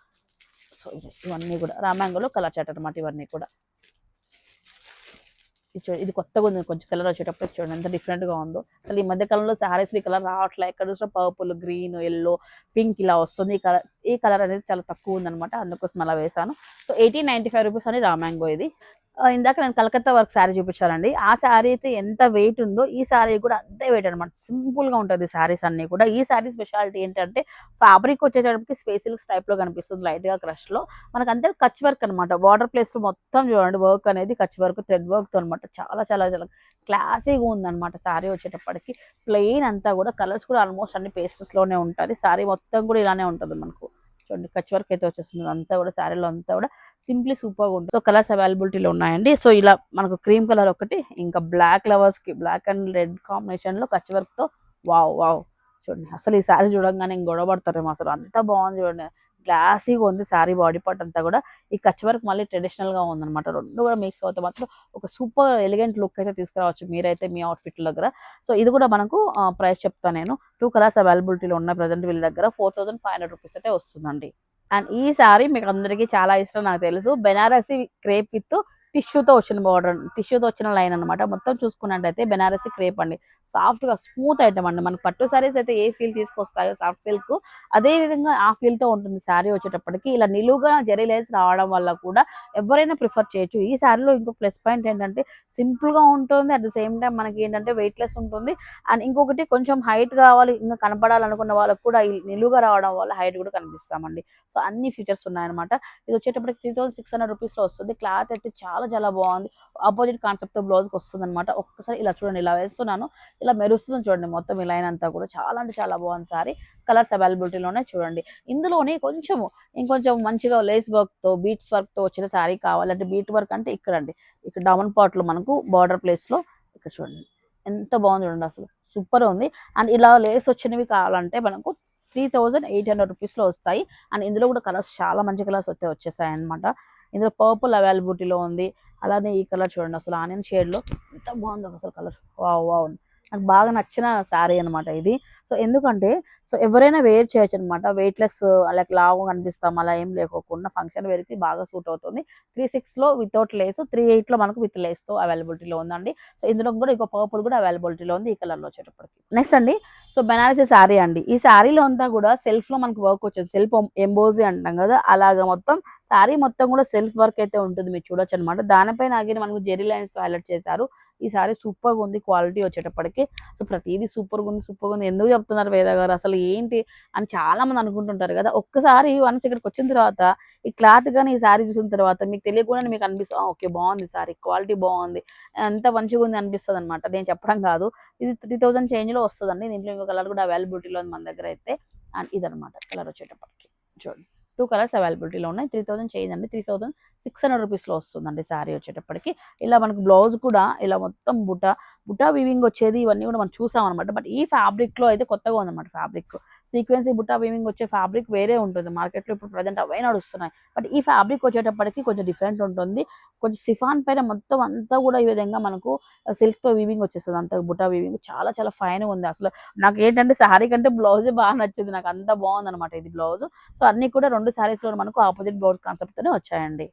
సో ఇవన్నీ కూడా రామాంగలో కలర్ చాట్ అనమాట ఇవన్నీ కూడా. చూడండి ఇది కొత్తగా ఉంది కొంచెం కలర్ వచ్చేటప్పుడు చూడండి ఎంత డిఫరెంట్గా గా ఉందో. అసలు ఈ మధ్య కాలంలో సారీస్ ఈ కలర్ రావట్లే ఎక్కడ చూసినా పర్పుల్ గ్రీన్ ఎల్లో పింక్ ఇలా వస్తుంది. ఈ కలర్ ఈ కలర్ అనేది చాలా తక్కువ ఉందన్నమాట అందుకోసం అలా వేసాను so eighteen ninety five rupees అని రామ్యాంగో ఇది. ఇందాక నేను కలకత్తా వర్క్ శారీ చూపించాలండి. ఆ శారీ అయితే ఎంత వెయిట్ ఉందో ఈ శారీ కూడా అంతే వెయిట్ అనమాట సింపుల్గా ఉంటుంది శారీస్ అన్ని కూడా. ఈ శారీ స్పెషాలిటీ ఏంటంటే ఫ్యాబ్రిక్ వచ్చేటప్పటికి స్పేసిల్స్ టైప్లో కనిపిస్తుంది లైట్గా క్రష్లో. మనకు అంతే కచ్ వర్క్ అనమాట వాటర్ ప్లేస్లో మొత్తం చూడండి వర్క్ అనేది కచ్ వర్క్ థ్రెడ్ వర్క్తో అనమాట చాలా చాలా చాలా క్లాసీగా ఉందన్నమాట శారీ వచ్చేటప్పటికి. ప్లెయిన్ అంతా కూడా కలర్స్ కూడా ఆల్మోస్ట్ అన్ని పేస్టెస్లోనే ఉంటుంది. శారీ మొత్తం కూడా ఇలానే ఉంటుంది మనకు. చూడండి కచ్ వర్క్ అయితే వచ్చేస్తుంది. అంతా కూడా శారీలో అంతా కూడా సింప్లీ సూపర్గా ఉంటుంది. సో కలర్స్ అవైలబిలిటీలో ఉన్నాయండి. సో ఇలా మనకు క్రీమ్ కలర్ ఒకటి ఇంకా బ్లాక్ లవర్స్కి బ్లాక్ అండ్ రెడ్ కాంబినేషన్లో కచ్ వర్క్తో వావ్ వావ్. చూడండి అసలు ఈ శారీ చూడంగానే ఇంక గొడవ పడతారేమో. అసలు అంత బాగుంది చూడండి. క్లాసీగా ఉంది శారీ బాడీ పార్ట్ అంతా కూడా. ఈ కచ్ వర్క్ మళ్ళీ ట్రెడిషనల్గా ఉందన్నమాట. రెండు కూడా మిక్స్ అవుతే మాత్రం ఒక సూపర్ ఎలిగెంట్ లుక్ అయితే తీసుకురావచ్చు మీరైతే మీ అవుట్ఫిట్ దగ్గర సో ఇది కూడా మనకు ప్రైస్ చెప్తాను నేను. టూ కలర్స్ అవైలబిలిటీలో ఉన్న ప్రజెంట్ వీళ్ళ దగ్గర four thousand five hundred rupees అయితే వస్తుందండి. అండ్ ఈ సారీ మీకు అందరికీ చాలా ఇష్టం నాకు తెలుసు. బెనారసి క్రేప్ విత్ టిష్యూతో వచ్చిన బార్డర్ టిష్యూతో వచ్చిన లైన్ అన్నమాట. మొత్తం చూసుకున్నట్టయితే బెనారసి క్రేప్ అండి. సాఫ్ట్గా స్మూత్ ఐటమ్ అండి. మనకు పట్టు సారీస్ అయితే ఏ ఫీల్ తీసుకొస్తాయో సాఫ్ట్ సిల్క్ అదే విధంగా ఆ ఫీల్తో ఉంటుంది శారీ వచ్చేటప్పటికి ఇలా నిలువుగా జెరీ లైన్స్ రావడం వల్ల కూడా ఎవరైనా ప్రిఫర్ చేయొచ్చు. ఈ శారీలో ఇంకో ప్లస్ పాయింట్ ఏంటంటే సింపుల్గా ఉంటుంది. అట్ ద సేమ్ టైం మనకి ఏంటంటే వెయిట్ లెస్ ఉంటుంది. అండ్ ఇంకొకటి కొంచెం హైట్ కావాలి ఇంకా కనపడాలనుకున్న వాళ్ళకి కూడా ఈ నిలువుగా రావడం వల్ల హైట్ కూడా కనిపిస్తామండి. సో అన్ని ఫీచర్స్ ఉన్నాయన్నమాట. ఇది వచ్చేటప్పటికి త్రీ థౌసండ్ సిక్స్ హండ్రెడ్ రూపీస్లో వస్తుంది. క్లాత్ అయితే చాలా చాలా బాగుంది. ఆపోజిట్ కాన్సెప్ట్తో బ్లౌజ్ వస్తుంది అనమాట ఒక్కసారి ఇలా చూడండి ఇలా వేస్తున్నాను. ఇలా మెరుస్తుంది చూడండి మొత్తం ఈ లైన్ అంతా కూడా. చాలా అంటే చాలా బాగుంది సారీ కలర్స్ అవైలబిలిటీలోనే చూడండి. ఇందులోనే కొంచెము ఇంకొంచెం మంచిగా లేస్ వర్క్తో బీట్స్ వర్క్తో వచ్చిన శారీ కావాలంటే బీట్ వర్క్ అంటే ఇక్కడ అండి ఇక్కడ డౌన్ పార్ట్లో మనకు బార్డర్ ప్లేస్లో ఇక్కడ చూడండి. ఎంత బాగుంది చూడండి అసలు. సూపర్ ఉంది. అండ్ ఇలా లేస్ వచ్చినవి కావాలంటే మనకు త్రీ థౌజండ్ ఎయిట్ హండ్రెడ్ రూపీస్లో వస్తాయి. అండ్ ఇందులో కూడా కలర్స్ చాలా మంచి కలర్స్ వస్తే వచ్చేసాయి అనమాట ఇందులో పర్పుల్ అవైలబిలిటీలో ఉంది. అలానే ఈ కలర్ చూడండి అసలు ఆనియన్ షేడ్లో ఎంత బాగుందో అసలు కలర్. Wow wow. నాకు బాగా నచ్చిన శారీ అన్నమాట ఇది. సో ఎందుకంటే సో ఎవరైనా వేర్ చేయొచ్చు అనమాట వెయిట్ లెస్ లైక్ లావు కనిపిస్తాం అలా ఏం లేకోకుండా ఫంక్షన్ వేర్కి బాగా సూట్ అవుతుంది. త్రీ సిక్స్లో వితౌట్ లేస్ త్రీ ఎయిట్లో మనకు విత్ లేస్తో అవైలబిలిటీలో ఉందండి. సో ఇందులో కూడా ఇంకో పర్పుల్ కూడా అవైలబిలిటీలో ఉంది ఈ కలర్లో వచ్చేటప్పటికి. నెక్స్ట్ అండి సో బెనారసీ శారీ అండి. ఈ శారీలో అంతా కూడా సెల్ఫ్లో మనకు వర్క్ వచ్చేది. సెల్ఫ్ ఎంబోజీ అంటాం కదా అలాగా మొత్తం శారీ మొత్తం కూడా సెల్ఫ్ వర్క్ అయితే ఉంటుంది మీరు చూడొచ్చు అనమాట దానిపైన ఆగిన మనకు జెరీ లైన్స్తో హైలైట్ చేశారు. ఈ శారీ సూపర్గా ఉంది క్వాలిటీ వచ్చేటప్పటికి. సో ప్రతిదీ సూపర్గా ఉంది సూపర్గా ఉంది ఎందుకు చెప్తున్నారు వేద గారు? అసలు ఏంటి? అని చాలా మంది అనుకుంటుంటారు కదా. ఒక్కసారి వన్స్ ఇక్కడికి వచ్చిన తర్వాత ఈ క్లాత్ కానీ ఈ శారీ చూసిన తర్వాత మీకు తెలియకుండా మీకు అనిపిస్తుంది ఓకే బాగుంది సారీ క్వాలిటీ బాగుంది. ఎంత మంచిగా ఉంది అనిపిస్తుంది అనమాట నేను చెప్పడం కాదు. ఇది త్రీ థౌసండ్ చేంజ్లో వస్తుందండి. దీంట్లో ఇంకో కలర్ కూడా అవైలబిలిటీలో ఉంది మన దగ్గర అయితే. అండ్ ఇదనమాట కలర్ వచ్చేటప్పటికి. చూడండి. టూ కలర్స్ అవైలబిలిటీలో ఉన్నాయి. త్రీ థౌసండ్ చేంజ్ అండి త్రీ థౌసండ్ సిక్స్ హండ్రెడ్ రూపీస్లో వస్తుందండి శారీ వచ్చేటప్పటికి. ఇలా మనకు బ్లౌజ్ కూడా ఇలా మొత్తం బుట్ట బుట్ట వీవింగ్ వచ్చేది ఇవన్నీ కూడా మనం చూసాం అనమాట బట్ ఈ ఫ్యాబ్రిక్లో అయితే కొత్తగా ఉందన్నమాట ఫ్యాబ్రిక్ సీక్వెన్సీ బుట్ట వీవింగ్ వచ్చే ఫ్యాబ్రిక్ వేరే ఉంటుంది. మార్కెట్లో ఇప్పుడు ప్రజెంట్ అవే నడుస్తున్నాయి. బట్ ఈ ఫ్యాబ్రిక్ వచ్చేటప్పటికి కొంచెం డిఫరెంట్ ఉంటుంది. కొంచెం సిఫాన్ పైన మొత్తం అంతా కూడా ఈ విధంగా మనకు సిల్క్తో వీవింగ్ వచ్చేస్తుంది. అంత బుట్ట వీవింగ్ చాలా చాలా ఫైన్ ఉంది. అసలు నాకు ఏంటంటే శారీ కంటే బ్లౌజే బాగా నచ్చింది. నాకు అంత బాగుంది అనమాట ఇది బ్లౌజ్. సో అన్ని కూడా రెండు శారీస్లో మనకు ఆపోజిట్ బ్లౌజ్ కాన్సెప్ట్ తోనే వచ్చాయండి.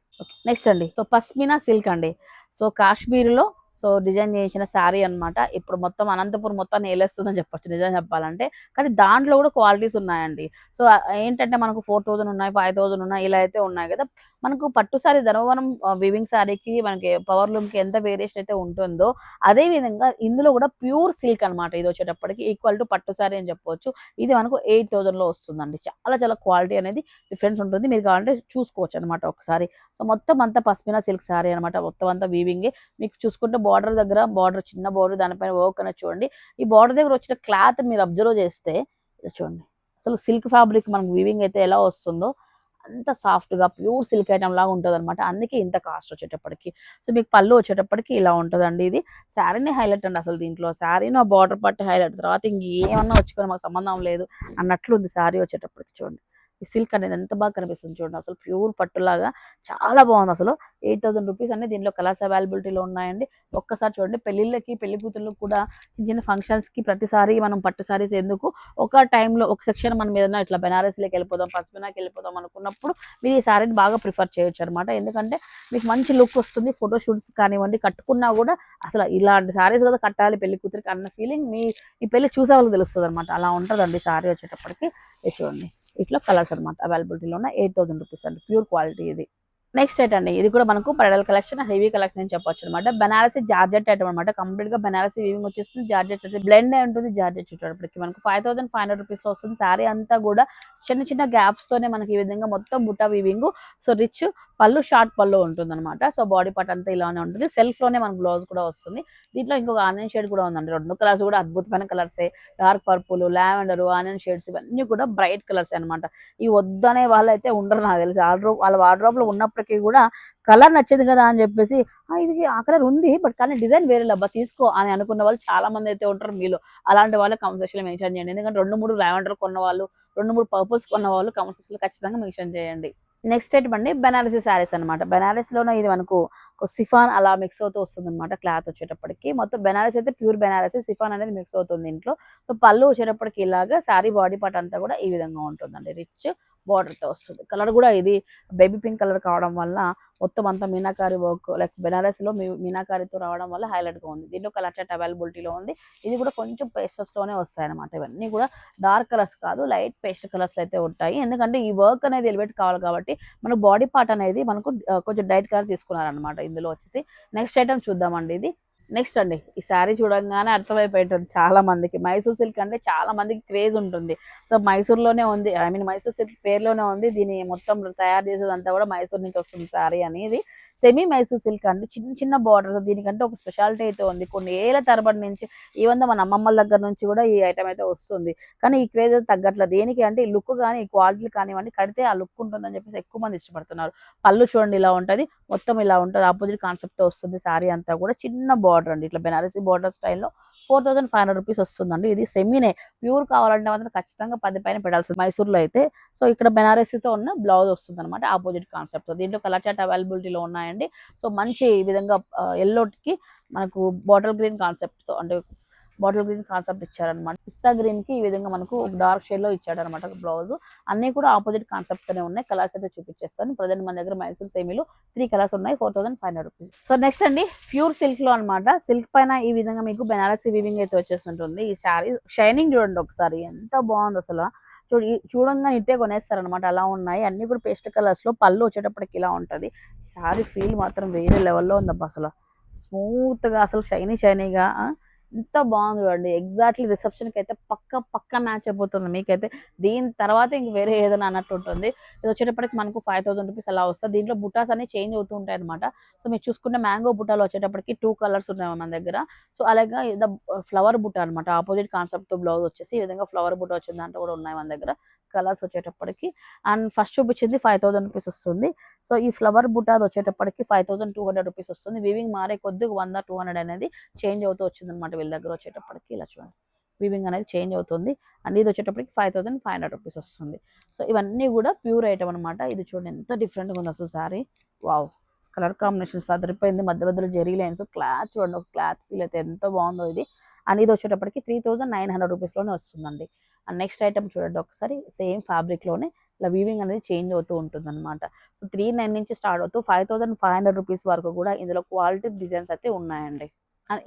నెక్స్ట్ అండి. సో పస్మినా సిల్క్ అండి. సో కాశ్మీర్లో సో డిజైన్ చేసిన శారీ అన్నమాట. ఇప్పుడు మొత్తం అనంతపురం మొత్తం నేలేస్తుందని చెప్పొచ్చు నిజం చెప్పాలంటే. కానీ దాంట్లో కూడా క్వాలిటీస్ ఉన్నాయండి. సో ఏంటంటే మనకు ఫోర్ థౌజండ్ ఉన్నాయి ఫైవ్ థౌసండ్ ఉన్నాయి ఇలా అయితే ఉన్నాయి కదా. మనకు పట్టు సారీ ధర్మవరం వివింగ్ సారీకి మనకి పవర్ లూమ్కి ఎంత వేరియేషన్ అయితే ఉంటుందో అదే విధంగా ఇందులో కూడా ప్యూర్ సిల్క్ అన్నమాట ఇది వచ్చేటప్పటికి. ఈక్వల్ టు పట్టు సారీ అని చెప్పవచ్చు. ఇది మనకు ఎయిట్ థౌజండ్లో వస్తుందండి. చాలా చాలా క్వాలిటీ అనేది డిఫరెన్స్ ఉంటుంది. మీరు కావాలంటే చూసుకోవచ్చు అనమాట ఒకసారి. సో మొత్తం అంతా పస్మినా సిల్క్ సారీ అనమాట మొత్తం అంతా వీవింగ్ మీకు చూసుకుంటే బార్డర్ దగ్గర బార్డర్ చిన్న బార్డర్ దానిపైన వర్క్ అనేది చూడండి. ఈ బార్డర్ దగ్గర వచ్చిన క్లాత్ మీరు అబ్జర్వ్ చేస్తే చూడండి. అసలు సిల్క్ ఫ్యాబ్రిక్ మనకు వీవింగ్ అయితే ఎలా వస్తుందో అంత సాఫ్ట్గా ప్యూర్ సిల్క్ ఐటమ్ లాగా ఉంటుంది అనమాట అందుకే ఇంత కాస్ట్ వచ్చేటప్పటికి. సో మీకు పళ్ళు వచ్చేటప్పటికి ఇలా ఉంటుందండి ఇది. శారీని హైలైట్ అండి అసలు దీంట్లో. శారీని బార్డర్ పట్టి హైలైట్. తర్వాత ఇంకేమన్నా వచ్చుకొని మాకు సంబంధం లేదు అన్నట్లుంది శారీ వచ్చేటప్పటికి చూడండి. ఈ సిల్క్ అనేది ఎంత బాగా కనిపిస్తుంది చూడండి. అసలు ప్యూర్ పట్టులాగా చాలా బాగుంది అసలు. ఎయిట్ థౌసండ్ రూపీస్ అనేది దీనిలో కలర్స్ అవైలబిలిటీలో ఉన్నాయండి. ఒక్కసారి చూడండి పెళ్ళిళ్ళకి పెళ్ళి కూతుర్లకు కూడా చిన్న చిన్న ఫంక్షన్స్కి కి ప్రతిసారి మనం పట్టు సారీస్ ఎందుకు? ఒక టైంలో ఒక సెక్షన్ మనం ఏదైనా ఇట్లా బెనారస్లోకి వెళ్ళిపోదాం పసుపునాకి వెళ్ళిపోదాం అనుకున్నప్పుడు మీరు ఈ సారీని బాగా ప్రిఫర్ చేయొచ్చు అనమాట ఎందుకంటే మీకు మంచి లుక్ వస్తుంది ఫోటో షూట్స్ కానివ్వండి కట్టుకున్నా కూడా అసలు ఇలాంటి సారీస్ కదా కట్టాలి పెళ్ళి కూతురికి అన్న ఫీలింగ్ మీ ఈ పెళ్ళి చూసే వాళ్ళకి తెలుస్తుంది అనమాట అలా ఉంటుందండి సారీ వచ్చేటప్పటికి. చూడండి. ఇట్లా కలర్స్ అనమాట అవైలబిలిటీలో ఉన్న ఎయిట్ థౌసండ్ రూపీస్ అండి. ప్యూర్ క్వాలిటీ ఇది. నెక్స్ట్ సెట్ అండి. ఇది కూడా మనకు బ్రైడల్ కలెక్షన్ హెవీ కలెక్షన్ అని చెప్పొచ్చు అనమాట బనారసి జార్జెట్ ఐటమ్ అనమాట కంప్లీట్గా బనారసి వీవింగ్ వచ్చేస్తుంది. జార్జెట్ అయితే బ్లెండ్ అయి ఉంటుంది జార్జెట్ చుట్టేటప్పటికి మనకు five thousand five hundred rupees వస్తుంది. శారీ అంతా కూడా చిన్న చిన్న గ్యాప్స్ తోనే మనకి ఈ విధంగా మొత్తం బుట్ట వీవింగ్ సో రిచ్ పళ్ళు షార్ట్ పళ్ళు ఉంటుంది అనమాట సో బాడీ పార్ట్ అంతా ఇలానే ఉంటుంది. సెల్ఫ్లోనే మనకు బ్లౌజ్ కూడా వస్తుంది. దీంట్లో ఇంకొక ఆనియన్ షేడ్ కూడా ఉందండి. రెండు కలర్స్ కూడా అద్భుతమైన కలర్సే dark purple lavender onion shades ఇవన్నీ కూడా బ్రైట్ కలర్స్ అన్నమాట. ఈ వద్దనే వాళ్ళు అయితే ఉండరు నాకు తెలిసి. వాళ్ళ వార్డ్రోబ్లో ఉన్నప్పుడు ఉన్నప్పటికీ కూడా కలర్ నచ్చింది కదా అని చెప్పేసి ఇది ఆ కలర్ ఉంది బట్ కానీ డిజైన్ వేరే లబ్బా తీసుకో అని అనుకున్న వాళ్ళు చాలా మంది అయితే ఉంటారు మీలో. అలాంటి వాళ్ళు కమెంట్ మెన్షన్ చేయండి. ఎందుకంటే రెండు మూడు లావెండర్ కొన్న వాళ్ళు రెండు మూడు పర్పుల్స్ కొన్న వాళ్ళు కమెంట్ సెక్షన్ ఖచ్చితంగా మెన్షన్ చేయండి. నెక్స్ట్ ఐటమ్ అండి బెనారసీ శారీస్ అనమాట బెనారస్లోనే ఇది మనకు సిఫాన్ అలా మిక్స్ అవుతూ వస్తుంది అనమాట క్లాత్ వచ్చేటప్పటికి. మొత్తం బెనారస్ అయితే ప్యూర్ బెనారసీ సిఫాన్ అనేది మిక్స్ అవుతుంది ఇంట్లో. సో పళ్ళు వచ్చేటప్పటికి ఇలాగా శారీ బాడీ పార్ట్ అంతా కూడా ఈ విధంగా ఉంటుందండి. రిచ్ బార్డర్తో వస్తుంది. కలర్ కూడా ఇది బేబీ పింక్ కలర్ కావడం వల్ల మొత్తం అంతా మీనాకారి వర్క్ లైక్ బెనారస్లో మీ- మీనాకారితో రావడం వల్ల హైలైట్గా ఉంది. దీంట్లో కలర్ చాట్ అవైలబిలిటీలో ఉంది. ఇది కూడా కొంచెం పేస్టల్స్లోనే వస్తాయి అనమాట ఇవన్నీ కూడా డార్క్ కలర్స్ కాదు లైట్ పేస్ట్ కలర్స్ అయితే ఉంటాయి. ఎందుకంటే ఈ వర్క్ అనేది ఎలివేట్ కావాలి కాబట్టి మనకు బాడీ పార్ట్ అనేది మనకు కొంచెం డైట్ కలర్ తీసుకున్నారనమాట ఇందులో వచ్చేసి నెక్స్ట్ ఐటమ్ చూద్దామండి ఇది. నెక్స్ట్ అండి ఈ శారీ చూడంగానే అర్థమైపోయింటుంది చాలా మందికి మైసూర్ సిల్క్ అంటే చాలా మందికి క్రేజ్ ఉంటుంది. సో మైసూర్లోనే ఉంది ఐ మీన్ మైసూర్ సిల్క్ పేరులోనే ఉంది. దీని మొత్తం తయారు చేసేదంతా కూడా మైసూర్ నుంచి వస్తుంది శారీ అనేది. సెమీ మైసూర్ సిల్క్ అంటే చిన్న చిన్న బార్డర్ దీనికంటే ఒక స్పెషాలిటీ అయితే ఉంది. కొన్ని ఏళ్ళ తరబడి నుంచి ఈవెన్ మన అమ్మమ్మల దగ్గర నుంచి కూడా ఈ ఐటమ్ అయితే వస్తుంది. కానీ ఈ క్రేజ్ అయితే తగ్గట్లేదు. దేనికి అంటే ఈ లుక్ కానీ ఈ క్వాలిటీ కానివ్వండి కడితే ఆ లుక్ ఉంటుందని చెప్పేసి ఎక్కువ మంది ఇష్టపడుతున్నారు. పళ్ళు చూడండి ఇలా ఉంటుంది. మొత్తం ఇలా ఉంటుంది. ఆపోజిట్ కాన్సెప్ట్తో వస్తుంది శారీ అంతా కూడా. చిన్న బార్డర్ అండి. ఇట్లా బెనారసీ బార్డర్ స్టైల్లో four thousand five hundred rupees వస్తుందండి. ఇది సెమీనే ప్యూర్ కావాలంటే మాత్రం ఖచ్చితంగా పది పైన పెట్టాల్సింది మైసూర్లో అయితే. సో ఇక్కడ బెనారసీతో ఉన్న బ్లౌజ్ వస్తుంది అనమాట ఆపోజిట్ కాన్సెప్ట్ దీంట్లో కలర్ చాట్ అవైలబిలిటీలో ఉన్నాయండి. సో మంచి విధంగా uh, ఎల్లోకి మనకు బాటిల్ గ్రీన్ కాన్సెప్ట్తో అంటే బాటిల్ గ్రీన్ కాన్సెప్ట్ ఇచ్చారనమాట పిస్తా గ్రీన్కి ఈ విధంగా మనకు ఒక డార్క్ షేడ్లో ఇచ్చాడనమాట బ్లౌజ్. అన్ని కూడా ఆపోజిట్ కాన్సెప్ట్ తోనే ఉన్నాయి. కలర్స్ అయితే చూపించేస్తాను. ప్రజెంట్ మన దగ్గర మైసూర్ సేమీలో త్రీ కలర్స్ ఉన్నాయి. Four thousand five hundred rupees. So next అండి ప్యూర్ సిల్క్లో అనమాట సిల్క్ పైన ఈ విధంగా మీకు బెనారసీ వీవింగ్ అయితే వచ్చేస్తుంటుంది. ఈ శారీ షైనింగ్ చూడండి ఒకసారి. ఎంత బాగుంది అసలు. చూడు చూడంగా ఇట్టే కొనేస్తారనమాట అలా ఉన్నాయి. అన్ని కూడా పేస్ట్ కలర్స్లో పళ్ళు వచ్చేటప్పటికి ఇలా ఉంటుంది. శారీ ఫీల్ మాత్రం వేరే లెవెల్లో ఉంది అబ్బా అసలు. స్మూత్గా అసలు షైనీ షైనీగా ఎంత బాగుంది చూడండి. ఎగ్జాక్ట్లీ రిసెప్షన్కి అయితే పక్క పక్క మ్యాచ్ అయిపోతుంది మీకైతే. దీని తర్వాత ఇంక వేరే ఏదైనా అన్నట్టు ఉంటుంది. ఇది వచ్చేటప్పటికి మనకు ఫైవ్ థౌసండ్ రూపీస్ అలా వస్తుంది. దీంట్లో బుటాస్ అన్ని చేంజ్ అవుతూ ఉంటాయి అనమాట సో మీరు చూసుకుంటే మ్యాంగో బుటాలు వచ్చేటప్పటికి టూ కలర్స్ ఉన్నాయి మన దగ్గర. సో అలాగే ఇది ఫ్లవర్ బుట్ట అనమాట ఆపోజిట్ కాన్సెప్ట్ బ్లౌజ్ వచ్చేసి ఈ విధంగా ఫ్లవర్ బుట్ట వచ్చిన దాంట్లో కూడా ఉన్నాయి మన దగ్గర. కలర్స్ వచ్చేటప్పటికి అండ్ ఫస్ట్ చూపించింది ఫైవ్ థౌసండ్ రూపీస్ వస్తుంది. సో ఈ ఫ్లవర్ బుట్ట వచ్చేటప్పటికి five thousand two hundred rupees వస్తుంది. వీవింగ్ మారే కొద్ది వంద టూ హండ్రెడ్ అనేది చేంజ్ అవుతూ వచ్చింది అనమాట వీళ్ళ దగ్గర వచ్చేటప్పటికి. ఇలా చూడండి. వీవింగ్ అనేది చేంజ్ అవుతుంది. అండ్ ఇది వచ్చేటప్పటికి five thousand five hundred rupees వస్తుంది. సో ఇవన్నీ కూడా ప్యూర్ ఐటమ్ అనమాట ఇది చూడండి ఎంత డిఫరెంట్గా ఉంది అసలు సారీ వావ్! కలర్ కాంబినేషన్స్ అదిరిపోయింది మధ్య మధ్యలో జెరీ లైన్స్ క్లాత్ చూడండి ఒక క్లాత్ ఫీల్ అయితే ఎంత బాగుందో ఇది. అండ్ ఇది వచ్చేటప్పటికి త్రీ థౌసండ్ నైన్ హండ్రెడ్ రూపీస్లోనే వస్తుందండి. అండ్ నెక్స్ట్ ఐటమ్ చూడండి ఒకసారి సేమ్ ఫ్యాబ్రిక్లోనే ఇలా వీవింగ్ అనేది చేంజ్ అవుతూ ఉంటుంది అనమాట సో త్రీ నైన్ నుంచి స్టార్ట్ అవుతూ five thousand five hundred rupees వరకు కూడా ఇందులో క్వాలిటీ డిజైన్స్ అయితే ఉన్నాయండి.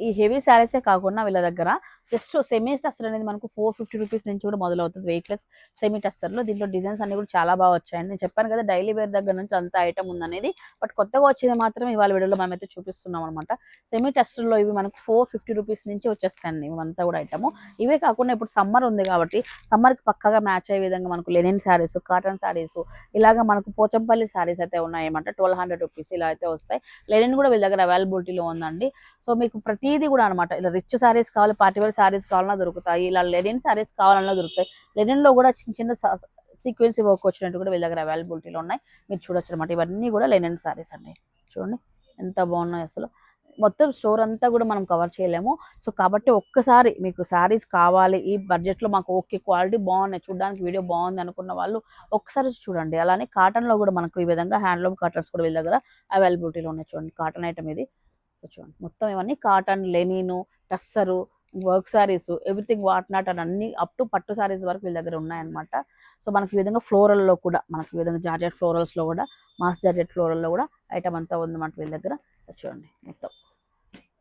ఈ హెవీ శారీసే కాకుండా వీళ్ళ దగ్గర జస్ట్ సెమీ టస్టర్ అనేది మనకు ఫోర్ ఫిఫ్టీ రూపీస్ నుంచి కూడా మొదలవుతుంది. వెయిట్లెస్ సెమీ టస్టర్లో దీంట్లో డిజైన్స్ అన్ని కూడా చాలా బాగా వచ్చాయండి నేను చెప్పాను కదా డైలీ వేర్ దగ్గర నుంచి అంత ఐటమ్ ఉందనేది. బట్ కొత్తగా వచ్చింది మాత్రం ఇవాళ వీడియోలో మనమైతే అయితే చూపిస్తున్నాం అనమాట సెమీ టస్టర్లో ఇవి మనకు ఫోర్ ఫిఫ్టీ రూపీస్ నుంచి వచ్చేస్తాయండి ఇవంతా కూడా ఐటమ్ ఇవే కాకుండా ఇప్పుడు సమ్మర్ ఉంది కాబట్టి సమ్మర్కి పక్కగా మ్యాచ్ అయ్యే విధంగా మనకు లెనిన్ శారీస్ కాటన్ శారీస్ ఇలాగ మనకు పోచంపల్లి శారీస్ అయితే ఉన్నాయి అనమాట ట్వెల్వ్ హండ్రెడ్ రూపీస్ ఇలా అయితే వస్తాయి. లెనిన్ కూడా వీళ్ళ దగ్గర అవైలబిలిటీలో ఉందండి. సో మీకు ప్రతిదీ కూడా అనమాట ఇలా రిచ్ శారీస్ కావాలి పార్టీ వేర్ శారీస్ కావాలన్నా దొరుకుతాయి ఇలా లెనిన్ శారీస్ కావాలన్నా దొరుకుతాయి. లెనిన్లో కూడా చిన్న చిన్న సీక్వెన్సీ వర్క్ వచ్చినట్టు కూడా వీళ్ళ దగ్గర అవైలబిలిటీలో ఉన్నాయి. మీరు చూడొచ్చు అనమాట ఇవన్నీ కూడా లెనిన్ శారీస్ అండి. చూడండి ఎంత బాగున్నాయి అసలు. మొత్తం స్టోర్ అంతా కూడా మనం కవర్ చేయలేము. సో కాబట్టి ఒక్కసారి మీకు శారీస్ కావాలి ఈ బడ్జెట్లో మాకు ఓకే క్వాలిటీ బాగున్నాయి చూడడానికి వీడియో బాగుంది అనుకున్న వాళ్ళు ఒక్కసారి చూడండి. అలానే కాటన్లో కూడా మనకు ఈ విధంగా హ్యాండ్లూమ్ కాటన్స్ కూడా వీళ్ళ దగ్గర అవైలబిలిటీలో ఉన్నాయి. చూడండి కాటన్ ఐటమ్ ఇది. సో చూడండి మొత్తం ఇవన్నీ cotton linen tussar work sarees everything what not అని అన్ని అప్ టు పట్టు శారీస్ వరకు వీళ్ళ దగ్గర ఉన్నాయన్నమాట. సో మనకి ఈ విధంగా ఫ్లోరల్లో లో కూడా మనకి ఈ విధంగా జార్జెట్ ఫ్లోరల్స్లో కూడా మాస్ జార్జెట్ ఫ్లోరల్లో కూడా ఐటమ్ అంతా ఉందన్నమాట వీళ్ళ దగ్గర. చూడండి మొత్తం.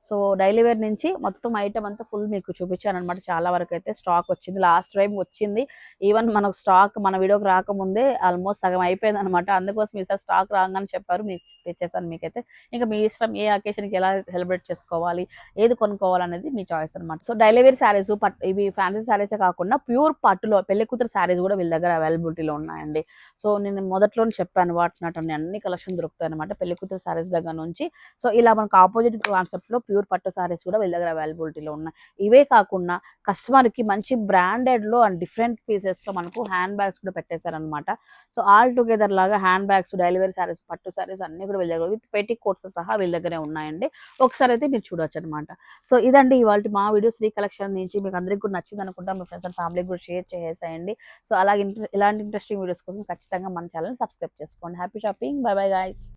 సో డైలీ వేర్ నుంచి మొత్తం ఐటమ్ అంతా ఫుల్ మీకు చూపించాను అనమాట చాలా వరకు అయితే స్టాక్ వచ్చింది. లాస్ట్ టైం వచ్చింది. ఈవెన్ మనకు స్టాక్ మన వీడియోకి రాకముందే ఆల్మోస్ట్ సగం అయిపోయింది అనమాట అందుకోసం ఈసారి స్టాక్ రాగానే చెప్పారు. మీకు తెచ్చేసాను మీకైతే. ఇంకా మీ ఇష్టం ఏ అకేషన్కి ఎలా సెలబ్రేట్ చేసుకోవాలి ఏది కొనుక్కోవాలనేది మీ చాయిస్ అనమాట so daily wear saris but ఇవి ఫ్యాన్సీ శారీసే కాకుండా ప్యూర్ పట్టులో పెళ్ళి కూతురు శారీస్ కూడా వీళ్ళ దగ్గర అవైలబిలిటీలో ఉన్నాయండి. సో నేను మొదట్లో చెప్పాను వాటినట్టు అన్ని కలెక్షన్ దొరుకుతాయి అనమాట పెళ్ళి కూతురు శారీస్ దగ్గర నుంచి. సో ఇలా మనకు ఆపోజిట్ కాన్సెప్ట్లో ప్యూర్ పట్టు సారీస్ కూడా వీళ్ళ దగ్గర అవైలబిలిటీలో ఉన్నాయి. ఇవే కాకుండా కస్టమర్కి మంచి బ్రాండెడ్లో అండ్ డిఫరెంట్ పీసెస్లో మనకు హ్యాండ్ బ్యాగ్స్ కూడా పెట్టేశారనమాట సో ఆల్ టుగెదర్ లాగా హ్యాండ్ బ్యాగ్స్ డెలివరీ సారీస్ పట్టు సారీస్ అన్ని కూడా వీళ్ళ దగ్గర విత్ పెట్టి కోట్స్ సహా వీళ్ళ దగ్గరే ఉన్నాయండి. ఒకసారి అయితే మీరు చూడొచ్చు అనమాట సో ఇదండి ఇవాళ మా వీడియో శ్రీ కలెక్షన్ నుంచి మీకు అందరికీ కూడా నచ్చింది అనుకుంటా మీ ఫ్రెండ్స్ అండ్ ఫ్యామిలీకి కూడా షేర్ చేసేయండి. సో అలాగే ఇలాంటి ఇంట్రెస్టింగ్ వీడియోస్ కోసం ఖచ్చితంగా మన ఛానల్ సబ్స్క్రైబ్ చేసుకోండి. Happy shopping bye bye guys